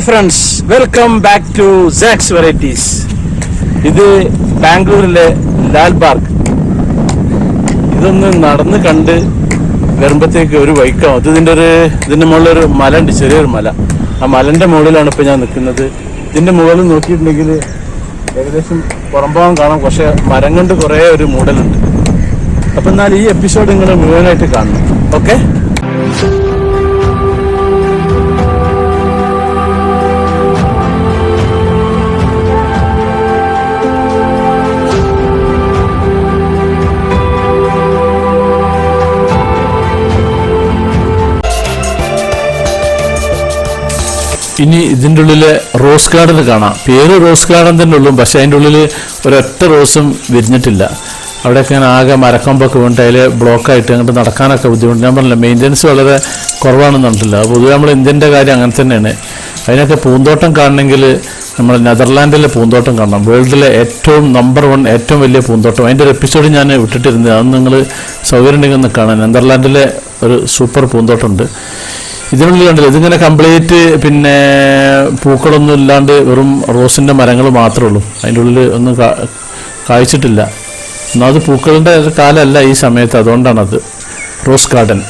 Hi friends welcome back to sax varieties ഇത് ബാംഗ്ലൂരിലെ Lal park ഇതൊന്ന് നടന്ന് കണ്ട് വരുമ്പോഴത്തേക്ക് ഒരു വൈക്കം. അത് ഇതിന്റെ ഒരു ഇതിന്റെ മുകളിലൊരു മല ഉണ്ട് ചെറിയൊരു മല. ആ മലന്റെ മുകളിലാണ് ഇപ്പോൾ ഞാൻ നിൽക്കുന്നത്. ഇതിന്റെ മുകളിൽ നോക്കിയിട്ടുണ്ടെങ്കിൽ ഏകദേശം പുറംഭാഗം കാണാം. പക്ഷേ മരം കൊണ്ട് കുറേ ഒരു മൂടലുണ്ട്. അപ്പം എന്നാൽ ഈ എപ്പിസോഡ് നിങ്ങൾ മുഴുവനായിട്ട് കാണണം. ഓക്കെ ഇനി ഇതിന്റെ ഉള്ളിൽ റോസ് ഗാർഡൻ കാണാം. പേര് റോസ് ഗാർഡൻ തന്നെ ഉള്ളൂ പക്ഷെ അതിന്റെ ഉള്ളിൽ ഒരൊറ്റ റോസും വിരിഞ്ഞിട്ടില്ല. അവിടെയൊക്കെ ഞാൻ ആകെ മരക്കൊമ്പൊക്കെ വീണിട്ട് അതിൽ ബ്ലോക്കായിട്ട് അങ്ങോട്ട് നടക്കാനൊക്കെ ബുദ്ധിമുട്ട് ഞാൻ പറഞ്ഞില്ല മെയിന്റനൻസ് വളരെ കുറവാണെന്ന് പറഞ്ഞിട്ടില്ല. പൊതുവെ നമ്മൾ ഇന്ത്യന്റെ കാര്യം അങ്ങനെ തന്നെയാണ്. അതിനൊക്കെ പൂന്തോട്ടം കാണണമെങ്കിൽ നമ്മൾ നെതർലാൻഡിലെ പൂന്തോട്ടം കാണണം. വേൾഡിലെ ഏറ്റവും നമ്പർ വൺ ഏറ്റവും വലിയ പൂന്തോട്ടം. അതിന്റെ ഒരു എപ്പിസോഡ് ഞാൻ വിട്ടിട്ടിരുന്നത്. അത് നിങ്ങൾ സൗകര്യം ഉണ്ടെങ്കിൽ ഒന്ന് കാണാം. നെതർലാൻഡിലെ ഒരു സൂപ്പർ പൂന്തോട്ടമുണ്ട്. ഇതിനുള്ളിൽ കണ്ടില്ല ഇതിങ്ങനെ കംപ്ലീറ്റ് പിന്നെ പൂക്കളൊന്നും ഇല്ലാണ്ട് വെറും റോസിന്റെ മരങ്ങൾ മാത്രമേ ഉള്ളൂ. അതിന്റെ ഉള്ളിൽ ഒന്നും കായ്ച്ചിട്ടില്ല. എന്നാൽ അത് പൂക്കളുടെ കാലമല്ല ഈ സമയത്ത് അതുകൊണ്ടാണത്. Rose garden.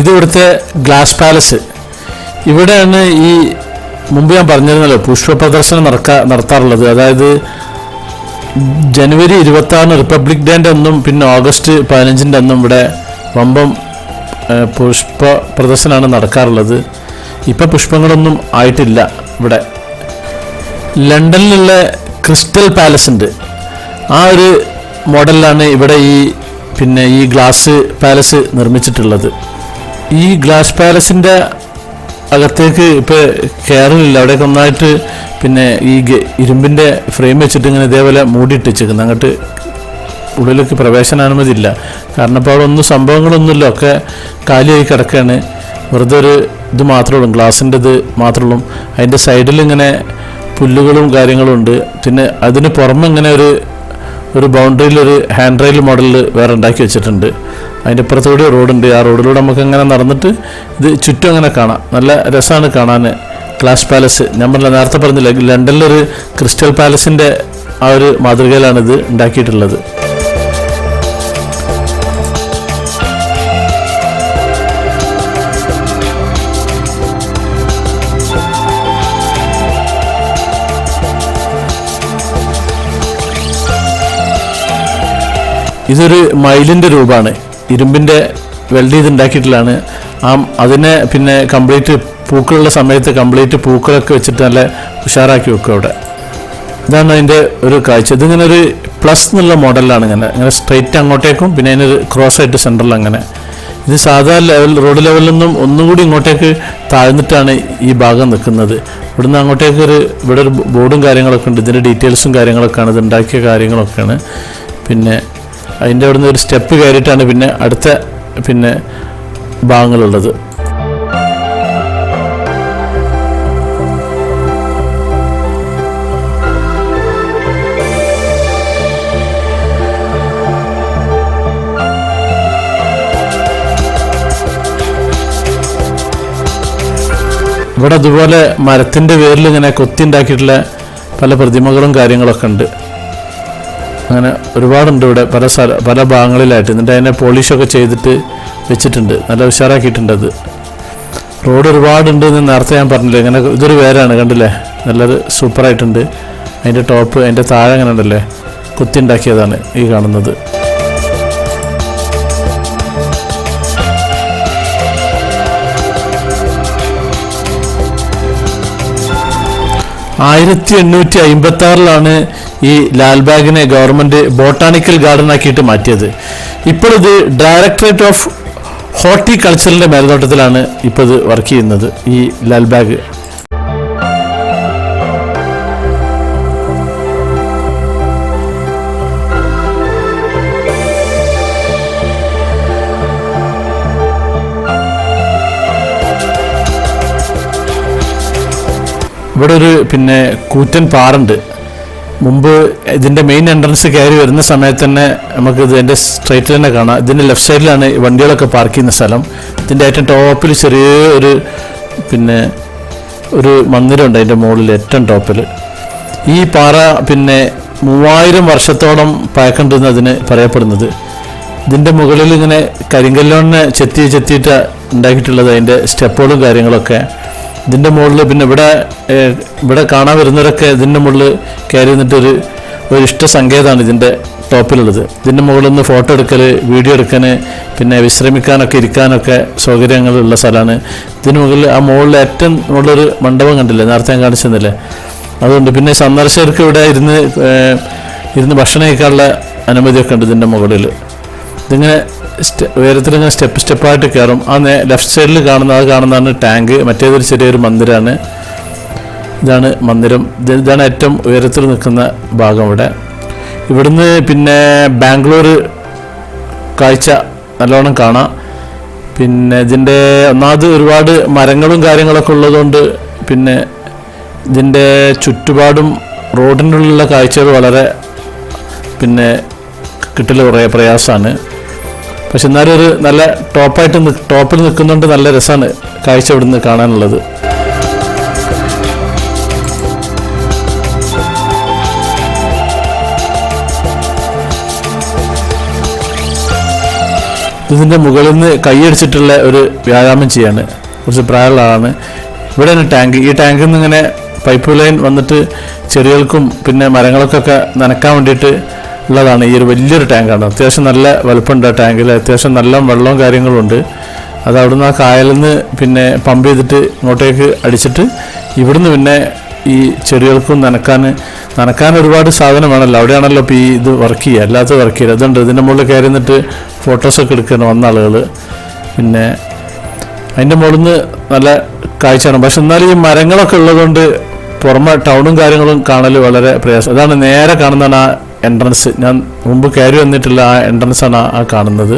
ഇത് ഇവിടുത്തെ ഗ്ലാസ് പാലസ്. ഇവിടെയാണ് ഈ മുമ്പ് ഞാൻ പറഞ്ഞിരുന്നല്ലോ പുഷ്പ പ്രദർശനം നടക്കാ നടത്താറുള്ളത്. അതായത് ജനുവരി ഇരുപത്തി ആറിന് റിപ്പബ്ലിക് ഡേന്റെ അന്നും പിന്നെ ഓഗസ്റ്റ് പതിനഞ്ചിന്റെ അന്നും ഇവിടെ വമ്പം പുഷ്പ പ്രദർശനമാണ് നടക്കാറുള്ളത്. ഇപ്പം പുഷ്പങ്ങളൊന്നും ആയിട്ടില്ല ഇവിടെ. ലണ്ടനിലുള്ള ക്രിസ്റ്റൽ പാലസ് ഉണ്ട് ആ ഒരു മോഡലിലാണ് ഇവിടെ ഈ പിന്നെ ഈ ഗ്ലാസ് പാലസ് നിർമ്മിച്ചിട്ടുള്ളത്. ഈ ഗ്ലാസ് പാലസിന്റെ അകത്തേക്ക് ഇപ്പോൾ കയറില്ല അവിടെയൊക്കെ ഒന്നായിട്ട് പിന്നെ ഈ ഇരുമ്പിന്റെ ഫ്രെയിം വെച്ചിട്ട് ഇങ്ങനെ ഇതേപോലെ മൂടിയിട്ട് വെച്ചേക്കുന്നത് അങ്ങോട്ട് ഉള്ളിലേക്ക് പ്രവേശനാനുമതി ഇല്ല കാരണം ഇപ്പോൾ അവിടെ ഒന്നും സംഭവങ്ങളൊന്നുമില്ല. ഒക്കെ കാലിയായി കിടക്കുകയാണ് വെറുതെ ഒരു ഇത് മാത്രമേ ഉള്ളൂ. ഗ്ലാസിന്റെ ഇത് മാത്രമേ ഉള്ളൂ. അതിന്റെ സൈഡിൽ ഇങ്ങനെ പുല്ലുകളും കാര്യങ്ങളും ഉണ്ട്. പിന്നെ അതിന് പുറമെ ഇങ്ങനെ ഒരു ഒരു ബൗണ്ടറിയിൽ ഒരു ഹാൻഡ് റെയിൽ മോഡലിൽ വേറെ ഉണ്ടാക്കി വെച്ചിട്ടുണ്ട്. അതിന്റെ ഇപ്പുറത്തൂടെ റോഡുണ്ട്. ആ റോഡിലൂടെ നമുക്ക് അങ്ങനെ നടന്നിട്ട് ഇത് ചുറ്റും അങ്ങനെ കാണാം. നല്ല രസമാണ് കാണാൻ. ക്ലാസ് പാലസ് ഞാൻ പറഞ്ഞ നേരത്തെ പറഞ്ഞില്ല ലണ്ടനിലൊരു ക്രിസ്റ്റൽ പാലസിന്റെ ആ ഒരു മാതൃകയിലാണ് ഇത് ഉണ്ടാക്കിയിട്ടുള്ളത്. ഇതൊരു മയിലിന്റെ രൂപമാണ്. ഇരുമ്പിന്റെ വെൽഡ് ചെയ്ത് ഉണ്ടാക്കിയിട്ടുള്ളതാണ് ആ അതിനെ പിന്നെ കംപ്ലീറ്റ് പൂക്കളുള്ള സമയത്ത് കംപ്ലീറ്റ് പൂക്കളൊക്കെ വെച്ചിട്ട് നല്ല ഉഷാറാക്കി വെക്കും അവിടെ. ഇതാണ് അതിന്റെ ഒരു കാഴ്ച. ഇതിങ്ങനെ ഒരു പ്ലസ് എന്നുള്ള മോഡലാണ് ഇങ്ങനെ. ഇങ്ങനെ സ്ട്രെയിറ്റ് അങ്ങോട്ടേക്കും പിന്നെ അതിനൊരു ക്രോസ് ആയിട്ട് സെന്ററിൽ അങ്ങനെ. ഇത് സാധാരണ ലെവൽ റോഡ് ലെവലിൽ നിന്നും ഒന്നും കൂടി ഇങ്ങോട്ടേക്ക് താഴ്ന്നിട്ടാണ് ഈ ഭാഗം നിൽക്കുന്നത്. ഇവിടുന്ന് അങ്ങോട്ടേക്ക് ഒരു ഇവിടെ ഒരു ബോർഡും കാര്യങ്ങളൊക്കെ ഉണ്ട്. ഇതിന്റെ ഡീറ്റെയിൽസും കാര്യങ്ങളൊക്കെയാണ് ഇത് ഉണ്ടാക്കിയ കാര്യങ്ങളൊക്കെയാണ്. പിന്നെ അതിന്റെ അവിടുന്ന് ഒരു സ്റ്റെപ്പ് കയറിയിട്ടാണ് പിന്നെ അടുത്ത പിന്നെ ഭാഗങ്ങളുള്ളത്. ഇവിടെ അതുപോലെ മരത്തിന്റെ വേരിൽ ഇങ്ങനെ കൊത്തി ഉണ്ടാക്കിയിട്ടുള്ള പല പ്രതിമകളും കാര്യങ്ങളൊക്കെ ഉണ്ട്. അങ്ങനെ ഒരുപാടുണ്ട് ഇവിടെ പല സ്ഥല പല ഭാഗങ്ങളിലായിട്ട്. എന്നിട്ട് അതിനെ പോളിഷൊക്കെ ചെയ്തിട്ട് വെച്ചിട്ടുണ്ട്. നല്ല ഉഷാറാക്കിയിട്ടുണ്ട് അത്. റോഡ് ഒരുപാടുണ്ട് എന്ന് നേരത്തെ ഞാൻ പറഞ്ഞില്ലേ? ഇങ്ങനെ ഇതൊരു വേരാണ് കണ്ടില്ലേ? നല്ലൊരു സൂപ്പറായിട്ടുണ്ട്. അതിന്റെ ടോപ്പ് അതിന്റെ താഴെ അങ്ങനെ ഉണ്ടല്ലേ? കുത്തി ഉണ്ടാക്കിയതാണ് ഈ കാണുന്നത്. ആയിരത്തി എണ്ണൂറ്റി അമ്പത്തി ആറിലാണ് ഈ ലാൽബാഗിനെ ഗവൺമെന്റ് ബോട്ടാണിക്കൽ ഗാർഡൻ ആക്കിയിട്ട് മാറ്റിയത്. ഇപ്പോഴിത് ഡയറക്ടറേറ്റ് ഓഫ് ഹോർട്ടിക്കൾച്ചറിന്റെ മേൽനോട്ടത്തിലാണ് ഇപ്പോൾ ഇത് വർക്ക് ചെയ്യുന്നത് ഈ ലാൽബാഗ് ഇവിടെ ഒരു പിന്നെ കൂറ്റൻ പാറുണ്ട് മുമ്പ് ഇതിന്റെ മെയിൻ എൻട്രൻസ് കയറി വരുന്ന സമയത്ത് തന്നെ നമുക്ക് ഇതിന്റെ സ്ട്രൈറ്റിൽ തന്നെ കാണാം. ഇതിന്റെ ലെഫ്റ്റ് സൈഡിലാണ് വണ്ടികളൊക്കെ പാർക്ക് ചെയ്യുന്ന സ്ഥലം. ഇതിന്റെ ഏറ്റവും ടോപ്പിൽ ചെറിയ ഒരു പിന്നെ ഒരു മന്ദിരമുണ്ട് അതിന്റെ മുകളിൽ ഏറ്റവും ടോപ്പിൽ ഈ പാറ പിന്നെ മൂവായിരം വർഷത്തോളം പഴക്കണ്ടെന്നതിന് പറയപ്പെടുന്നത്. ഇതിന്റെ മുകളിൽ ഇങ്ങനെ കരിങ്കല്ലോണിനെ ചെത്തി ചെത്തിയിട്ട് ഉണ്ടാക്കിയിട്ടുള്ളത് അതിന്റെ സ്റ്റെപ്പുകളും കാര്യങ്ങളൊക്കെ. ഇതിന്റെ മുകളിൽ പിന്നെ ഇവിടെ ഇവിടെ കാണാൻ വരുന്നവരൊക്കെ ഇതിന്റെ മുകളിൽ കയറി നിന്നിട്ടൊരു ഒരു ഇഷ്ട സങ്കേതമാണ് ഇതിന്റെ ടോപ്പിലുള്ളത്. ഇതിന്റെ മുകളിൽ നിന്ന് ഫോട്ടോ എടുക്കൽ വീഡിയോ എടുക്കാൻ പിന്നെ വിശ്രമിക്കാനൊക്കെ ഇരിക്കാനൊക്കെ സൗകര്യങ്ങളുള്ള സ്ഥലമാണ്. ഇതിന് മുകളിൽ ആ മുകളിൽ ഏറ്റവും മുകളിലൊരു മണ്ഡപം കണ്ടില്ലേ? നേരത്തെ ഞാൻ കാണിച്ചെന്നില്ലേ അതുകൊണ്ട് പിന്നെ സന്ദർശകർക്ക് ഇവിടെ ഇരുന്ന് ഇരുന്ന് ഭക്ഷണം കഴിക്കാനുള്ള അനുമതിയൊക്കെ ഉണ്ട് ഇതിന്റെ മുകളിൽ ഇതിങ്ങനെ ഇങ്ങനെ സ്റ്റെപ്പ് സ്റ്റെപ്പായിട്ട് കയറും. ആ ലെഫ്റ്റ് സൈഡിൽ കാണുന്ന അത് കാണുന്നതാണ് ടാങ്ക്. മറ്റേതൊരു ചെറിയൊരു മന്ദിരമാണ് ഇതാണ് മന്ദിരം. ഇതാണ് ഏറ്റവും ഉയരത്തിൽ നിൽക്കുന്ന ഭാഗം ഇവിടെ ഇവിടുന്ന് പിന്നെ ബാംഗ്ലൂർ കാഴ്ച നല്ലോണം കാണാം. പിന്നെ ഇതിന്റെ ഒന്നാമത് ഒരുപാട് മരങ്ങളും കാര്യങ്ങളൊക്കെ ഉള്ളതുകൊണ്ട് പിന്നെ ഇതിന്റെ ചുറ്റുപാടും റോഡിന്റെ ഉള്ളിലുള്ള കാഴ്ചകൾ വളരെ പിന്നെ കിട്ടൽ കുറേ പ്രയാസമാണ്. പക്ഷെ എന്നാലും ഒരു നല്ല ടോപ്പായിട്ട് ടോപ്പിൽ നിൽക്കുന്നുണ്ട് നല്ല രസമാണ് കാഴ്ച ഇവിടുന്ന് കാണാനുള്ളത്. ഇതിന്റെ മുകളിൽ നിന്ന് കൈയടിച്ചിട്ടുള്ള ഒരു വ്യായാമം ചെയ്യാണ്. കുറച്ച് പ്രായമുള്ള ആളാണ്. ഇവിടെയാണ് ടാങ്ക്. ഈ ടാങ്കിൽ നിന്ന് ഇങ്ങനെ പൈപ്പ് ലൈൻ വന്നിട്ട് ചെടികൾക്കും പിന്നെ മരങ്ങൾക്കൊക്കെ നനക്കാൻ വേണ്ടിയിട്ട് ഉള്ളതാണ്. ഈ ഒരു വലിയൊരു ടാങ്കാണ്. അത്യാവശ്യം നല്ല വലുപ്പമുണ്ട് ആ ടാങ്കിൽ. അത്യാവശ്യം നല്ല വെള്ളവും കാര്യങ്ങളും ഉണ്ട് അത് അവിടുന്ന് ആ കായലിൽ നിന്ന് പിന്നെ പമ്പ് ചെയ്തിട്ട് ഇങ്ങോട്ടേക്ക് അടിച്ചിട്ട് ഇവിടുന്ന് പിന്നെ ഈ ചെടികൾക്കും നനക്കാൻ നനക്കാൻ ഒരുപാട് സാധനം വേണമല്ലോ അവിടെയാണല്ലോ ഇപ്പോൾ ഈ ഇത് വർക്ക് ചെയ്യുക. അല്ലാത്ത വർക്ക് ചെയ്യുക അതുണ്ട് ഇതിന്റെ മുകളിൽ കയറി നിന്നിട്ട് ഫോട്ടോസൊക്കെ എടുക്കണം വന്ന ആളുകൾ. പിന്നെ അതിന്റെ മുകളിൽ നിന്ന് നല്ല കാഴ്ചയാണ്. പക്ഷെ എന്നാലും ഈ മരങ്ങളൊക്കെ ഉള്ളതുകൊണ്ട് പുറമെ ടൗണും കാര്യങ്ങളും കാണൽ വളരെ പ്രയാസം. അതാണ് നേരെ കാണുന്നതാണ് ആ എൻട്രൻസ് ഞാൻ മുമ്പ് കയറി വന്നിട്ടുള്ള ആ എൻട്രൻസാണ് ആ കാണുന്നത്.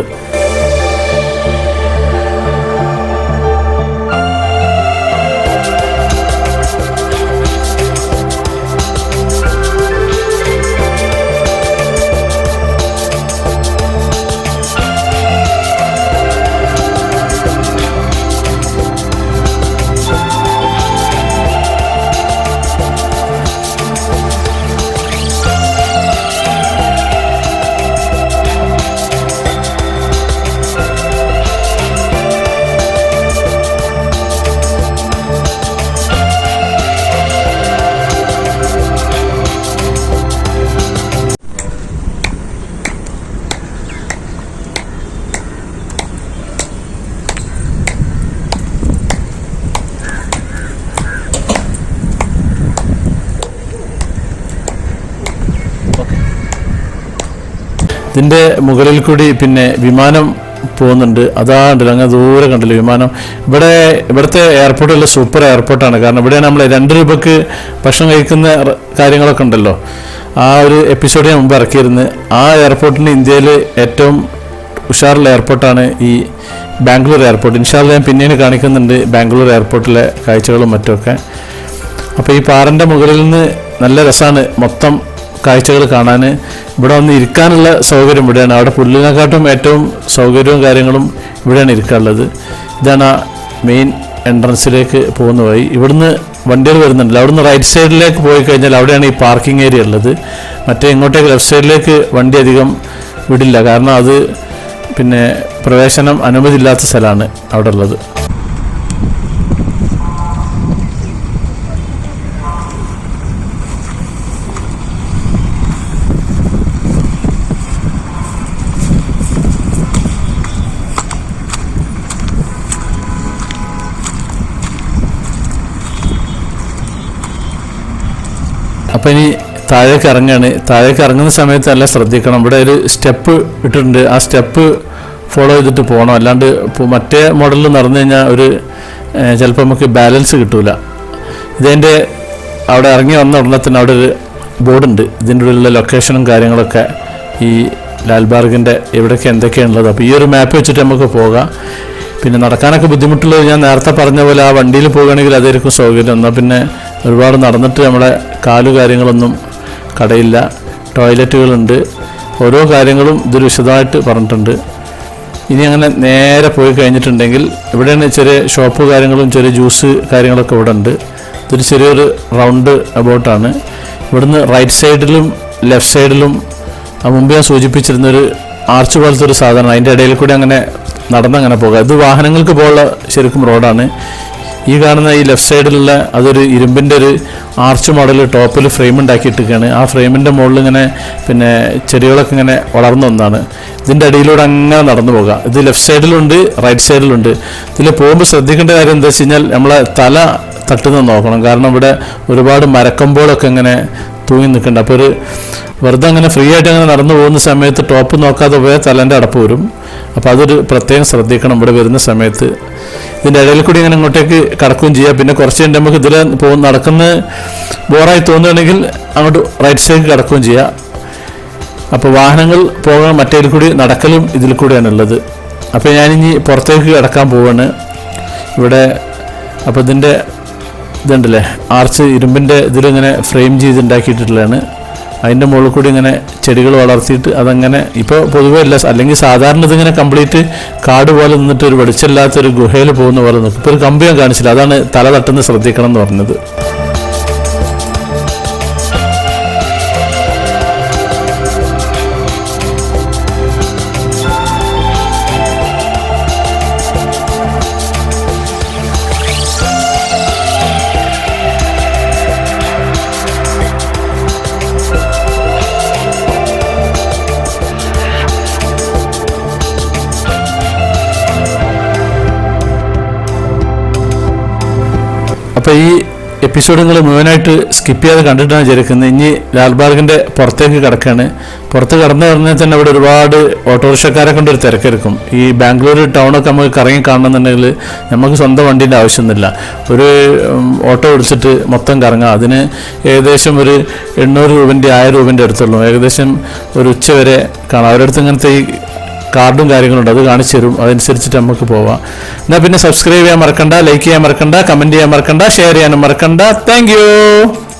ഇതിന്റെ മുകളിൽ കൂടി പിന്നെ വിമാനം പോകുന്നുണ്ട്. അതാണ്ടല്ലോ അങ്ങ് ദൂരെ കണ്ടല്ലോ വിമാനം. ഇവിടെ ഇവിടുത്തെ എയർപോർട്ടുള്ള സൂപ്പർ എയർപോർട്ടാണ് കാരണം ഇവിടെ നമ്മൾ രണ്ട് രൂപക്ക് ഭക്ഷണം കഴിക്കുന്ന കാര്യങ്ങളൊക്കെ ഉണ്ടല്ലോ. ആ ഒരു എപ്പിസോഡ് ഞാൻ മുമ്പ് ഇറക്കിയിരുന്നു. ആ എയർപോർട്ടിന് ഇന്ത്യയിൽ ഏറ്റവും ഉഷാറുള്ള എയർപോർട്ടാണ് ഈ ബാംഗ്ലൂർ എയർപോർട്ട് ഇൻഷാല്ല ഞാൻ പിന്നീട് കാണിക്കുന്നുണ്ട് ബാംഗ്ലൂർ എയർപോർട്ടിലെ കാഴ്ചകളും മറ്റുമൊക്കെ. അപ്പോൾ ഈ പാറന്റെ മുകളിൽ നിന്ന് നല്ല രസമാണ് മൊത്തം കാഴ്ചകൾ കാണാൻ ഇവിടെ വന്ന് ഇരിക്കാനുള്ള സൗകര്യം ഇവിടെയാണ്. അവിടെ പുല്ലിനെക്കാട്ടും ഏറ്റവും സൗകര്യവും കാര്യങ്ങളും ഇവിടെയാണ് ഇരിക്കാനുള്ളത്. ഇതാണ് ആ മെയിൻ എൻട്രൻസിലേക്ക് പോകുന്ന വഴി. ഇവിടുന്ന് വണ്ടികൾ വരുന്നുണ്ടല്ലോ. അവിടുന്ന് റൈറ്റ് സൈഡിലേക്ക് പോയി കഴിഞ്ഞാൽ അവിടെയാണ് ഈ പാർക്കിംഗ് ഏരിയ ഉള്ളത്. മറ്റേ ഇങ്ങോട്ടേക്ക് ലെഫ്റ്റ് സൈഡിലേക്ക് വണ്ടി അധികം വിടില്ല. കാരണം അത് പിന്നെ പ്രവേശനം അനുമതി ഇല്ലാത്ത സ്ഥലമാണ് അവിടെ ഉള്ളത്. അപ്പം ഇനി താഴേക്ക് ഇറങ്ങുകയാണ് താഴേക്ക് ഇറങ്ങുന്ന സമയത്ത് നല്ല ശ്രദ്ധിക്കണം. ഇവിടെ ഒരു സ്റ്റെപ്പ് ഇട്ടിട്ടുണ്ട്. ആ സ്റ്റെപ്പ് ഫോളോ ചെയ്തിട്ട് പോകണം. അല്ലാണ്ട് മറ്റേ മോഡലിൽ നടന്നു കഴിഞ്ഞാൽ ഒരു ചിലപ്പോൾ നമുക്ക് ബാലൻസ് കിട്ടൂല. ഇതിന്റെ അവിടെ ഇറങ്ങി വന്ന ഉടനെ തന്നെ അവിടെ ഒരു ബോർഡുണ്ട്. ഇതിന്റെ ഉള്ളിലുള്ള ലൊക്കേഷനും കാര്യങ്ങളൊക്കെ ഈ ലാൽബാർഗിന്റെ എവിടെയൊക്കെ എന്തൊക്കെയാണുള്ളത്. അപ്പോൾ ഈ ഒരു മാപ്പ് വെച്ചിട്ട് നമുക്ക് പോകാം. പിന്നെ നടക്കാനൊക്കെ ബുദ്ധിമുട്ടുള്ളത് ഞാൻ നേരത്തെ പറഞ്ഞ പോലെ ആ വണ്ടിയിൽ പോകുകയാണെങ്കിൽ അതായിരിക്കും സൗകര്യം. എന്നാൽ പിന്നെ ഒരുപാട് നടന്നിട്ട് നമ്മുടെ കാലു കാര്യങ്ങളൊന്നും കടയില്ല. ടോയ്ലറ്റുകളുണ്ട്. ഓരോ കാര്യങ്ങളും ഇതിൽ വിശദമായിട്ട് പറഞ്ഞിട്ടുണ്ട്. ഇനി അങ്ങനെ നേരെ പോയി കഴിഞ്ഞിട്ടുണ്ടെങ്കിൽ ഇവിടെയാണ് ചെറിയ ഷോപ്പ് കാര്യങ്ങളും ചെറിയ ജ്യൂസ് കാര്യങ്ങളൊക്കെ ഇവിടെ ഉണ്ട് ഇതൊരു ചെറിയൊരു റൗണ്ട് അബൌട്ടാണ് ഇവിടുന്ന് റൈറ്റ് സൈഡിലും ലെഫ്റ്റ് സൈഡിലും മുമ്പ് ഞാൻ സൂചിപ്പിച്ചിരുന്നൊരു ആർച്ച് പോലത്തെ ഒരു സാധനം അതിന്റെ ഇടയിൽ കൂടി അങ്ങനെ നടന്നങ്ങനെ പോകാം. ഇത് വാഹനങ്ങൾക്ക് പോലുള്ള ശരിക്കും റോഡാണ്. ഈ കാണുന്ന ഈ ലെഫ്റ്റ് സൈഡിലുള്ള അതൊരു ഇരുമ്പിന്റെ ഒരു ആർച്ച് മോഡൽ ടോപ്പിൽ ഫ്രെയിം ഉണ്ടാക്കിയിട്ടിരിക്കുകയാണ്. ആ ഫ്രെയിമിന്റെ മുകളിൽ ഇങ്ങനെ പിന്നെ ചെടികളൊക്കെ ഇങ്ങനെ വളർന്നു ഒന്നാണ്. ഇതിന്റെ അടിയിലൂടെ അങ്ങനെ നടന്നു പോകാം. ഇത് ലെഫ്റ്റ് സൈഡിലുണ്ട് റൈറ്റ് സൈഡിലുണ്ട് ഇതിൽ പോകുമ്പോൾ ശ്രദ്ധിക്കേണ്ട കാര്യം എന്താ വെച്ച് കഴിഞ്ഞാൽ നമ്മളെ തല തട്ടുന്ന നോക്കണം. കാരണം ഇവിടെ ഒരുപാട് മരക്കമ്പോളൊക്കെ ഇങ്ങനെ തൂങ്ങി നിൽക്കുന്നുണ്ട് അപ്പോൾ ഒരു വെറുതെ അങ്ങനെ ഫ്രീ ആയിട്ട് അങ്ങനെ നടന്നു പോകുന്ന സമയത്ത് ടോപ്പ് നോക്കാതെ പോയാൽ തലേന്റെ അടപ്പ് വരും. അപ്പോൾ അതൊരു പ്രത്യേകം ശ്രദ്ധിക്കണം ഇവിടെ വരുന്ന സമയത്ത്. ഇതിന്റെ ഇടയിൽ കൂടി ഇങ്ങനെ ഇങ്ങോട്ടേക്ക് കടക്കുകയും ചെയ്യാം. പിന്നെ കുറച്ച് കഴിഞ്ഞ് നമുക്ക് ഇതിൽ പോകുന്ന നടക്കുന്ന ബോറായി തോന്നുകയാണെങ്കിൽ അങ്ങോട്ട് റൈറ്റ് സൈഡ് കടക്കുകയും ചെയ്യാം. അപ്പോൾ വാഹനങ്ങൾ പോകാൻ മറ്റേ കൂടി നടക്കലും ഇതിൽ കൂടെയാണുള്ളത് അപ്പോൾ ഞാനിനി പുറത്തേക്ക് കിടക്കാൻ പോവാണ്. ഇവിടെ അപ്പോൾ ഇതിന്റെ ഇതുണ്ടല്ലേ? ആർച്ച് ഇരുമ്പിന്റെ ഇതിലിങ്ങനെ ഫ്രെയിം ചെയ്ത് ഉണ്ടാക്കിയിട്ടുള്ളതാണ് അതിന്റെ മുകളിൽ കൂടി ഇങ്ങനെ ചെടികൾ വളർത്തിയിട്ട് അതങ്ങനെ ഇപ്പോൾ പൊതുവെ അല്ല അല്ലെങ്കിൽ സാധാരണ ഇതിങ്ങനെ കംപ്ലീറ്റ് കാട് പോലെ നിന്നിട്ട് ഒരു വെളിച്ചമില്ലാത്തൊരു ഗുഹയിൽ പോകുന്ന പോലെ നിൽക്കും ഇപ്പോൾ ഒരു കമ്പി ഞാൻ കാണിച്ചില്ല. അതാണ് തല തട്ടുന്ന ശ്രദ്ധിക്കണം എന്ന് പറഞ്ഞത്. അപ്പോൾ ഈ എപ്പിസോഡ് നിങ്ങൾ മുഴുവനായിട്ട് സ്കിപ്പ് ചെയ്യാതെ കണ്ടിട്ടാണ് വിചാരിക്കുന്നത്. ഇനി ലാൽബാഗിന്റെ പുറത്തേക്ക് കിടക്കുകയാണ് പുറത്ത് കടന്നു പറഞ്ഞാൽ തന്നെ അവിടെ ഒരുപാട് ഓട്ടോറിക്ഷക്കാരെ കൊണ്ട് ഒരു തിരക്കെടുക്കും. ഈ ബാംഗ്ലൂർ ടൗണൊക്കെ നമുക്ക് കറങ്ങി കാണണമെന്നുണ്ടെങ്കിൽ നമുക്ക് സ്വന്തം വണ്ടീന്റെ ആവശ്യമൊന്നുമില്ല. ഒരു ഓട്ടോ വിളിച്ചിട്ട് മൊത്തം കറങ്ങാം. അതിന് ഏകദേശം ഒരു എണ്ണൂറ് രൂപന്റെ ആയിരം രൂപന്റെ അടുത്തുള്ളൂ. ഏകദേശം ഒരു ഉച്ച വരെ കാണാം. അവരുടെ അടുത്ത് ഇങ്ങനത്തെ ഈ കാർഡും കാര്യങ്ങളുണ്ട്. അത് കാണിച്ചു തരും. അതനുസരിച്ചിട്ട് നമുക്ക് പോവാം. എന്നാൽ പിന്നെ സബ്സ്ക്രൈബ് ചെയ്യാൻ മറക്കണ്ട ലൈക്ക് ചെയ്യാൻ മറക്കണ്ട കമന്റ് ചെയ്യാൻ മറക്കണ്ട ഷെയർ ചെയ്യാനും മറക്കണ്ട. താങ്ക്